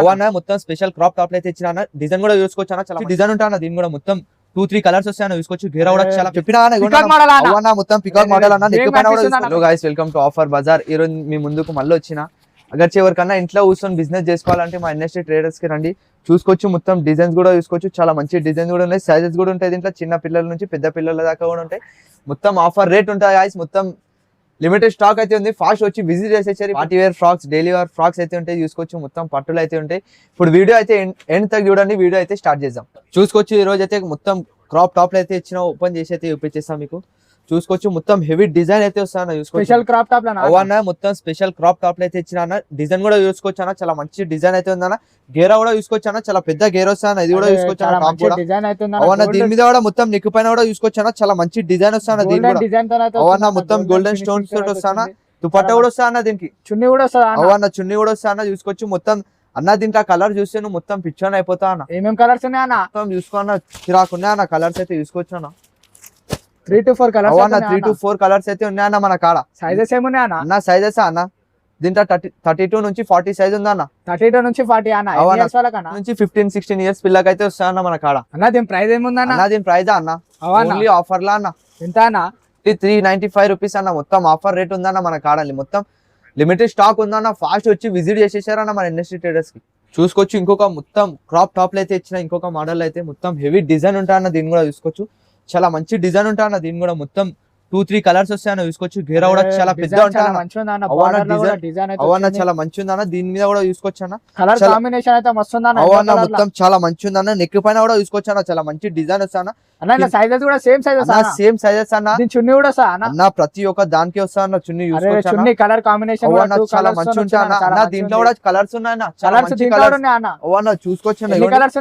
అవన్న మొత్తం special crop top అయితే ఇచ్చిన డిజైన్ కూడా చూసుకోవచ్చు అన్న చాలా డిజైన్ ఉంటా దీని కూడా మొత్తం టూ త్రీ కలర్స్ వస్తాయన్న చూసుకోవచ్చు. గేరా కూడా చాలా చెప్పినా మొత్తం పికాక్ మోడల్ అన్న? నెక్ పైన కూడా guys welcome to offer bazaar ఈ రోజు మీ ముందుకు మళ్ళీ వచ్చిన. అగర్చి ఎవరికన్నా ఇంట్లో కూర్చొని బిజినెస్ చేసుకోవాలంటే మా ఇండస్ట్రీ ట్రేడర్స్కి రండి. చూసుకోవచ్చు మొత్తం డిజైన్స్ కూడా చూసుకోవచ్చు. చాలా మంచి డిజైన్స్ కూడా ఉన్నాయి. సైజెస్ కూడా ఉంటాయి దీంట్లో. చిన్న పిల్లల నుంచి పెద్ద పిల్లల దాకా కూడా ఉంటాయి. మొత్తం ఆఫర్ రేట్ ఉంటాయి గాయస్ మొత్తం లిమిటెడ్ స్టాక్ అయితే ఉంది. ఫాస్ట్ వచ్చి విజిట్ చేసేసారు party wear frocks daily wear frocks అయితే ఉంటాయి. చూసుకోవచ్చు. మొత్తం పట్టులు అయితే ఉంటాయి. ఇప్పుడు వీడియో అయితే ఎండ్ తగ్గ చూడండి. వీడియో అయితే స్టార్ట్ చేద్దాం. చూసుకోవచ్చు. ఈ రోజు అయితే మొత్తం క్రాప్ టాప్లు అయితే ఇచ్చిన ఓపెన్ చేసి అయితే చూపించేస్తాం మీకు. చూసుకోవచ్చు. మొత్తం హెవీ డిజైన్ అయితే వస్తాను చూసుకోవచ్చు. స్పెషల్ క్రాప్ టాప్ అవన్న మొత్తం స్పెషల్ క్రాప్ టాప్లు అయితే ఇచ్చిన డిజైన్ కూడా చూసుకోవచ్చు అన్న. చాలా మంచి డిజైన్ అయితే ఉందన్న గేరా కూడా చూసుకోవచ్చు అన్న. చాలా పెద్ద గేర్ వస్తాను ఇది కూడా చూసుకోవచ్చు టాప్ అవన్న దీని మీద కూడా మొత్తం నెక్ పైన కూడా చూసుకోవచ్చు అన్న. చాలా మంచి డిజైన్ వస్తాను దీని అవన్న మొత్తం golden stones తోటి వస్తానా? దుపట్టా కూడా వస్తా అన్న దీనికి. చున్నీ కూడా అన్న. అవన్న చున్నీ కూడా వస్తా అన్న. చూసుకోవచ్చు మొత్తం. అన్న దీంట్లో కలర్ చూస్తే నువ్వు మొత్తం పిచ్చోన్ అయిపోతా అన్న. ఏమేం కలర్స్ ఉన్నాయి అన్న? మొత్తం చూసుకో అన్న. అన్న. కలర్స్ అయితే చూసుకోవచ్చు అన్న. త్రీ టు ఫోర్ కలర్స్ అవన్న త్రీ టు ఫోర్ కలర్స్ అయితే ఉన్నాయన్న మన కాడ. సైజెస్ ఏమున్నాయి అన్న? అన్న సైజెస్ అన్న. దీంట్లో థర్టీ థర్టీ టూ నుంచి ఫార్టీ సైజ్ ఉందా అన్న. థర్టీ టూ నుంచి ఫార్టీ అన్న నుంచి ఫిఫ్టీన్ సిక్స్టీన్ ఇయర్స్ పిల్లకైతే వస్తాయన్న మన కాడ. అన్న దీని ప్రైస్ ఏముందన్న? అన్న దీని ప్రైజ్ అన్న. ఓన్లీ ఆఫర్ లా అన్న. ఎంత అన్న? త్రీ నైన్టీ ఫైవ్ రూపీస్ అన్న. మొత్తం ఆఫర్ రేట్ ఉందన్న మన కాడని మొత్తం లిమిటెడ్ స్టాక్ ఉందన్న. ఫాస్ట్ వచ్చి విజిట్ చేసేసారన్న మన ఇండస్ట్రీ ట్రేడర్స్కి. చూసుకోవచ్చు ఇంకొక మొత్తం క్రాప్ టాప్లు అయితే ఇచ్చిన ఇంకొక మోడల్ అయితే మొత్తం హెవీ డిజైన్ ఉంటాయన్న. దీన్ని కూడా చూసుకోవచ్చు. చాలా మంచి డిజైన్ ఉంటాయన్న దీన్ని కూడా మొత్తం టూ త్రీ కలర్స్ వస్తాయన్న చూసుకోవచ్చు గేరా కూడా చాలా పెద్ద అవన్న చాలా మంచి ఉందన్న దీని మీద కూడా చూసుకోవచ్చు అన్న. కలర్ కాంబినేషన్ అయితే మస్తు అవన్న మొత్తం చాలా మంచి ఉందన్న నెక్ పైన కూడా చూసుకోవచ్చు అన్న చాలా మంచి డిజైన్ వస్తాన అన్న. సైజెస్ కూడా సేమ్ సైజెస్ అన్న సేమ్ సైజెస్ అన్న. దీని చున్నీ కూడా వస్తా అన్న. అన్న ప్రతి ఒక్క దానికి వస్తా అన్న చున్నీ కలర్ కాంబినేషన్ చాలా మంచి ఉంటాయి అన్న దీంట్లో కూడా కలర్స్ ఉన్నాయన్న కలర్స్ అవన్న చూసుకోవచ్చు అన్న. Colours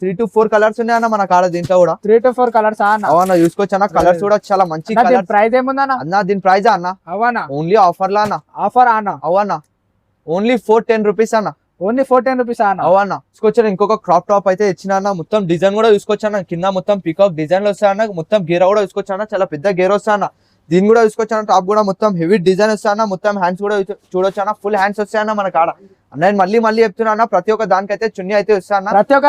three to four colours ఉన్నాయన్న మన కాడ దీంట్లో కూడా. త్రీ టు ఫోర్ కలర్స్ అన్న? అవన్న చూసుకోవచ్చు అన్న కలర్స్ కూడా చాలా మంచి కలర్స్ ప్రైస్ ఏముందన్న అన్న? దీని ప్రైజ్ అన్న? అవనా ఓన్లీ ఆఫర్ లా అన్న? ఆఫర్ అన్న? అవన్న ఓన్లీ ఫోర్ టెన్ రూపీస్ అన్న? ఓన్లీ ఫోర్ టెన్ రూపీస్ అన్న? అవన్న చూసుకోవచ్చు ఇంకొక క్రాప్ టాప్ అయితే ఇచ్చిన అన్న. మొత్తం డిజైన్ కూడా చూసుకోవచ్చు అన్న. కింద మొత్తం పికాక్ డిజైన్ వస్తాయి అన్న మొత్తం గేరా కూడా చూసుకోవచ్చు అన్న. చాలా పెద్ద గేర్ వస్తా అన్న దీన్ని కూడా చూసుకోవచ్చు అన్న టాప్ కూడా మొత్తం హెవీ డిజైన్ వస్తా అన్న మొత్తం హ్యాండ్స్ కూడా చూ- చూడొచ్చు అన్న ఫుల్ హ్యాండ్స్ వస్తాయన్న మన కాడ. నేను మళ్ళీ మళ్ళీ చెప్తున్నా ప్రతి ఒక్క దానికైతే చున్నీ అయితే వస్తా అన్న ప్రతి ఒక్క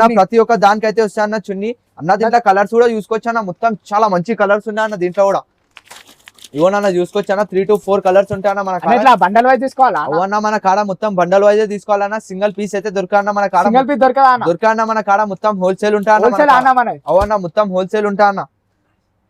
దానికి. ప్రతి ఒక్క దానికైతే వస్తా అన్న చున్నీ. అన్న దీంట్లో కలర్స్ కూడా చూసుకోవచ్చు అన్న మొత్తం చాలా మంచి కలర్స్ ఉన్నాయి అన్న దీంట్లో కూడా. ఇవన్న చూసుకోవచ్చు అన్న త్రీ టు ఫోర్ కలర్స్ ఉంటాయన్న మన బండల్ వైజ్ తీసుకోవాలా అవన్న మన కాడ మొత్తం బండల్ వైజ్ తీసుకోవాలన్నా సింగిల్ పీస్ అయితే దొరకన్న మన కాడ. సింగిల్ పీస్ దొరకదా దొరకన్న మన కాడ మొత్తం హోల్సేల్ ఉంటా అన్న మన హోల్సేల్ కాడ. అన్న మన అవన్న మొత్తం హోల్సేల్ ఉంటా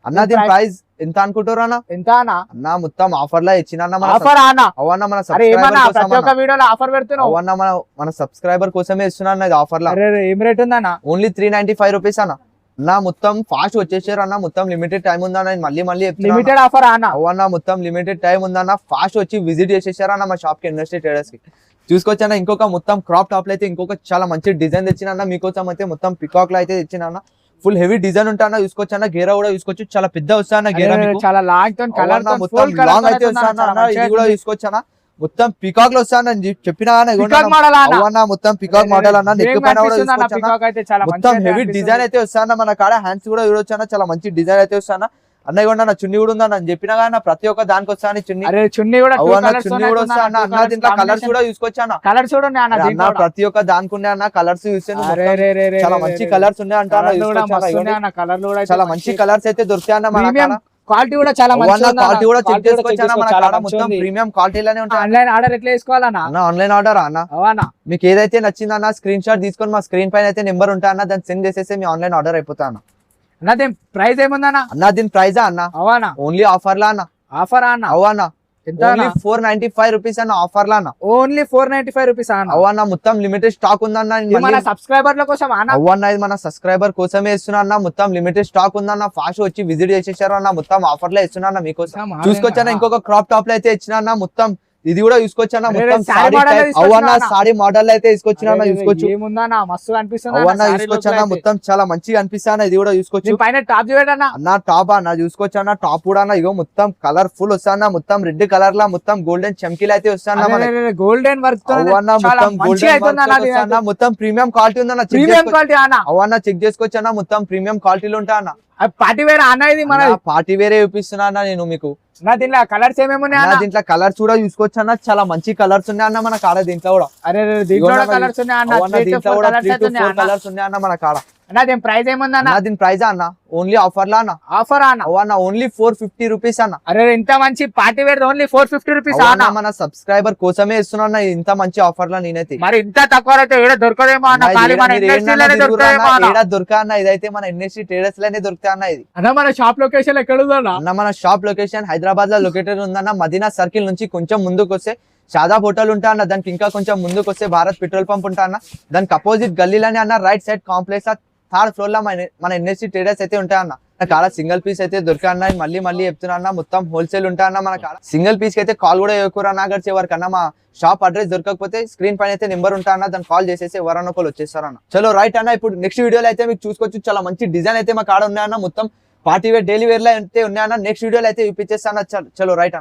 అన్న దీని ప్రైస్ ఎంత అనుకుంటారు అన్న? ఎంత అన్న? అన్న మొత్తం ఆఫర్ లా ఇచ్చిన అన్న మన ఆఫర్ అన్న? అవన్న మన అరే ఏమన్నా సబ్స్క్రైబర్ ప్రతి ఒక్క వీడియోలో ఆఫర్ పెడుతున్నావు? అవన్న మన మన సబ్స్క్రైబర్ కోసమే ఇస్తున్నా అన్న ఆఫర్ లా ఏం రేట్ ఉందన్న? Only three ninety five rupees అన్న. అన్న మొత్తం ఫాస్ట్ వచ్చేసారు అన్న. మొత్తం లిమిటెడ్ టైం ఉందన్న. నేను మళ్ళీ మళ్ళీ అన్న. లిమిటెడ్ ఆఫర్ అన్న? అవన్న మొత్తం లిమిటెడ్ టైం ఉందన్న. ఫాస్ట్ వచ్చి విజిట్ చేసేసారు అన్న మా షాప్కి ఇండస్ట్రీ ట్రేడర్స్కి. చూసుకొచ్చన్న ఇంకొక మొత్తం క్రాప్ టాప్లో అయితే ఇంకొక చాలా మంచి డిజైన్ తెచ్చిన అన్న. మీకోసం అయితే మొత్తం పికాక్లో అయితే తెచ్చిన అన్న. ఫుల్ హెవీ డిజైన్ ఉంటా అన్న చూసుకోవచ్చన్న గేరా కూడా చూసుకోవచ్చు. చాలా పెద్ద వస్తా అన్న గేరా చాలా లాంగ్తో కలర్ మొత్తం లాంగ్ అయితే వస్తా అన్న అన్న ఇది కూడా చూసుకోవచ్చన్న మొత్తం పికాక్లో వస్తా అన్న చెప్పినా అన్న అన్న. అన్న. మొత్తం పికాక్ మోడల్ అన్న నెక్ పైన కూడా మొత్తం హెవీ. డిజైన్ అయితే వస్తాన మన కాడ హ్యాండ్స్ కూడా చూడొచ్చు అన్న చాలా మంచి డిజైన్ అయితే వస్తాన అన్నయ్య కూడా నా చున్నీ కూడా ఉందా నేను చెప్పినా కానీ ప్రతి ఒక్క దానికి వస్తాను చున్నీ. అరే చున్నీ కూడా చున్నీ కూడా వస్తా అన్న అన్న దీంట్లో కలర్స్. కూడా చూసుకోవచ్చు అన్న. కలర్స్ అన్న కూడా. ప్రతి ఒక్క దానికి ఉన్నాయి అన్న కలర్స్ చాలా మంచి కలర్స్ ఉన్నాయి అంట కలర్లు కూడా చాలా మంచి కలర్స్ అయితే దొరుకుతాయి అన్న మన క్వాలిటీ కూడా. చాలా క్వాలిటీ కూడా చెక్ మన కాడ మొత్తం ప్రీమియం క్వాలిటీలోనే ఉంటాయి ఆన్లైన్ ఆర్డర్ ఎట్లా చేసుకోవాలన్నా అన్న ఆన్లైన్ ఆర్డర్ అన్న? మీకు ఏదైతే నచ్చిందో అన్న స్క్రీన్ షాట్ తీసుకొని మా స్క్రీన్ పైన అయితే నెంబర్ ఉంటాయి అన్న దాన్ని సెండ్ చేసేసి మీ ఆన్లైన్ ఆర్డర్ అయిపోతా అన్న. అన్నది ప్రైస్ ఏముందన్న? అన్న దీని ప్రైజా అన్న? అవనా ఓన్లీ ఆఫర్ లా అన్న? ఆఫర్ అన్న? ఫోర్ నైన్టీ ఫైవ్ రూపీస్ అన్న ఆఫర్ లా అన్న? Only four ninety five rupees అన్న? మొత్తం లిమిటెడ్ స్టాక్ ఉందన్న ఇది మన సబ్స్క్రైబర్ల కోసం అన్న? ఇది మన సబ్స్క్రైబర్ కోసమే ఇస్తున్నా అన్న మొత్తం లిమిటెడ్ స్టాక్ ఉందన్న ఫాస్ట్ వచ్చి విజిట్ చేసేసారు అన్న మొత్తం ఆఫర్లో ఇస్తున్నా అన్న మీకోసం. చూసుకొచ్చాన ఇంకొక క్రాప్ టాప్లో అయితే ఇచ్చిన అన్న మొత్తం ఇది కూడా అవన్న అన్న. సారీ మోడల్ అయితే తీసుకొచ్చిన అన్న. చూసుకోవచ్చు ఏముందన్న? మస్తు అనిపిస్తుంది అవన్న చూసుకొచ్చాన మొత్తం చాలా మంచిగా అనిపిస్తాను? ఇది కూడా చూసుకోవచ్చు పైన టాప్ చూడన్నా అన్న టాప్ అన్న చూసుకోవచ్చు అన్న టాప్ కూడా అన్న. ఇగో మొత్తం కలర్ ఫుల్ వస్తాన? మొత్తం రెడ్ కలర్ లా మొత్తం గోల్డెన్ చమ్కీలు అయితే వస్తాన గోల్డెన్ వర్క్ అవన్న మొత్తం గోల్డెన్ మొత్తం ప్రీమియం క్వాలిటీ ఉందన్న? ప్రీమియం క్వాలిటీ అన్న. అవన్న చెక్ చేసుకోవచ్చు అన్న మొత్తం ప్రీమియం క్వాలిటీలో ఉంటా అన్న? పార్టీ వేర్ అన్న ఇది మన పార్టీ వేరే చూపిస్తున్నా అన్న నేను మీకు. నా దీనిలో కలర్స్ ఏమేమి ఉన్నాయి అన్న అన్న? దీంట్లో కలర్స్ కూడా చూసుకోవచ్చు అన్న చాలా మంచి కలర్స్ ఉన్నాయి అన్న మన కాడ దీంట్లో కూడా. అరే దీంట్లో కలర్స్ ఉన్నాయి అన్న దీంట్లో కూడా కలర్స్ ఉన్నాయి అన్న మన కాడ. అన్న దీని ప్రైస్ ఏముంది అన్న దీని ప్రైజ్ అన్న? ఓన్లీ ఆఫర్ లా అన్న? ఆఫర్ అన్న? అన్న ఓన్లీ ఫోర్ ఫిఫ్టీ రూపీస్ అన్న. అరే ఇంత మంచి party wear only four fifty rupees అన్న. మన సబ్స్క్రైబర్ కోసమే ఇస్తున్నా ఇంత మంచి ఆఫర్ లా నేనైతే. మరి ఇంత తక్కువ అయితే ఏడ దొరకదేమో అన్న దొరకా అన్న ఇదైతే మన ఇండస్ట్రీ ట్రేడర్స్లోనే దొరుకుతాయి అన్న ఇది. అన్న మన షాప్ లొకేషన్ ఎక్కడ ఉందన్న అన్న మన షాప్ లొకేషన్ హైదరాబాద్లో లొకేటెడ్ ఉందన్న మదీనా సర్కిల్ నుంచి కొంచెం ముందుకు వస్తే షాదాబ్ హోటల్ ఉంటా అన్న దానికి ఇంకా కొంచెం ముందుకు వస్తే భారత్ పెట్రోల్ పంప్ ఉంటా అన్న దానికి అపోజిట్ గల్లీలోనే అన్న రైట్ సైడ్ కాంప్లెక్స్ థర్డ్ ఫ్లోర్లో మన మన ఇండస్ట్రీ ట్రేడర్స్ అయితే ఉంటాయి అన్న. నా కాడ సింగిల్ పీస్ అయితే దొరికా మళ్ళీ మళ్ళీ చెప్తున్నా అన్న మొత్తం హోల్సేల్ ఉంటా అన్న మన కాడ. సింగిల్ పీస్కి అయితే కాల్ కూడా చేయకూర నాగర్ అన్న. మా షాప్ అడ్రస్ దొరకకపోతే స్క్రీన్ పైన అయితే నెంబర్ ఉంటా అన్న. దాన్ని కాల్ చేసేసి ఎవరన్నా ఒకరు వచ్చేస్తారన్న చలో రైట్ అన్న ఇప్పుడు నెక్స్ట్ వీడియోలో అయితే మీకు చూసుకోవచ్చు. చాలా మంచి డిజైన్ అయితే మా కాడ ఉన్నాయన్న మొత్తం పార్టీ వేర్ డైలీ వేర్లో అయితే ఉన్నాయన్న నెక్స్ట్ వీడియోలో అయితే చూపించేస్తాను చలో రైట్ అన్న.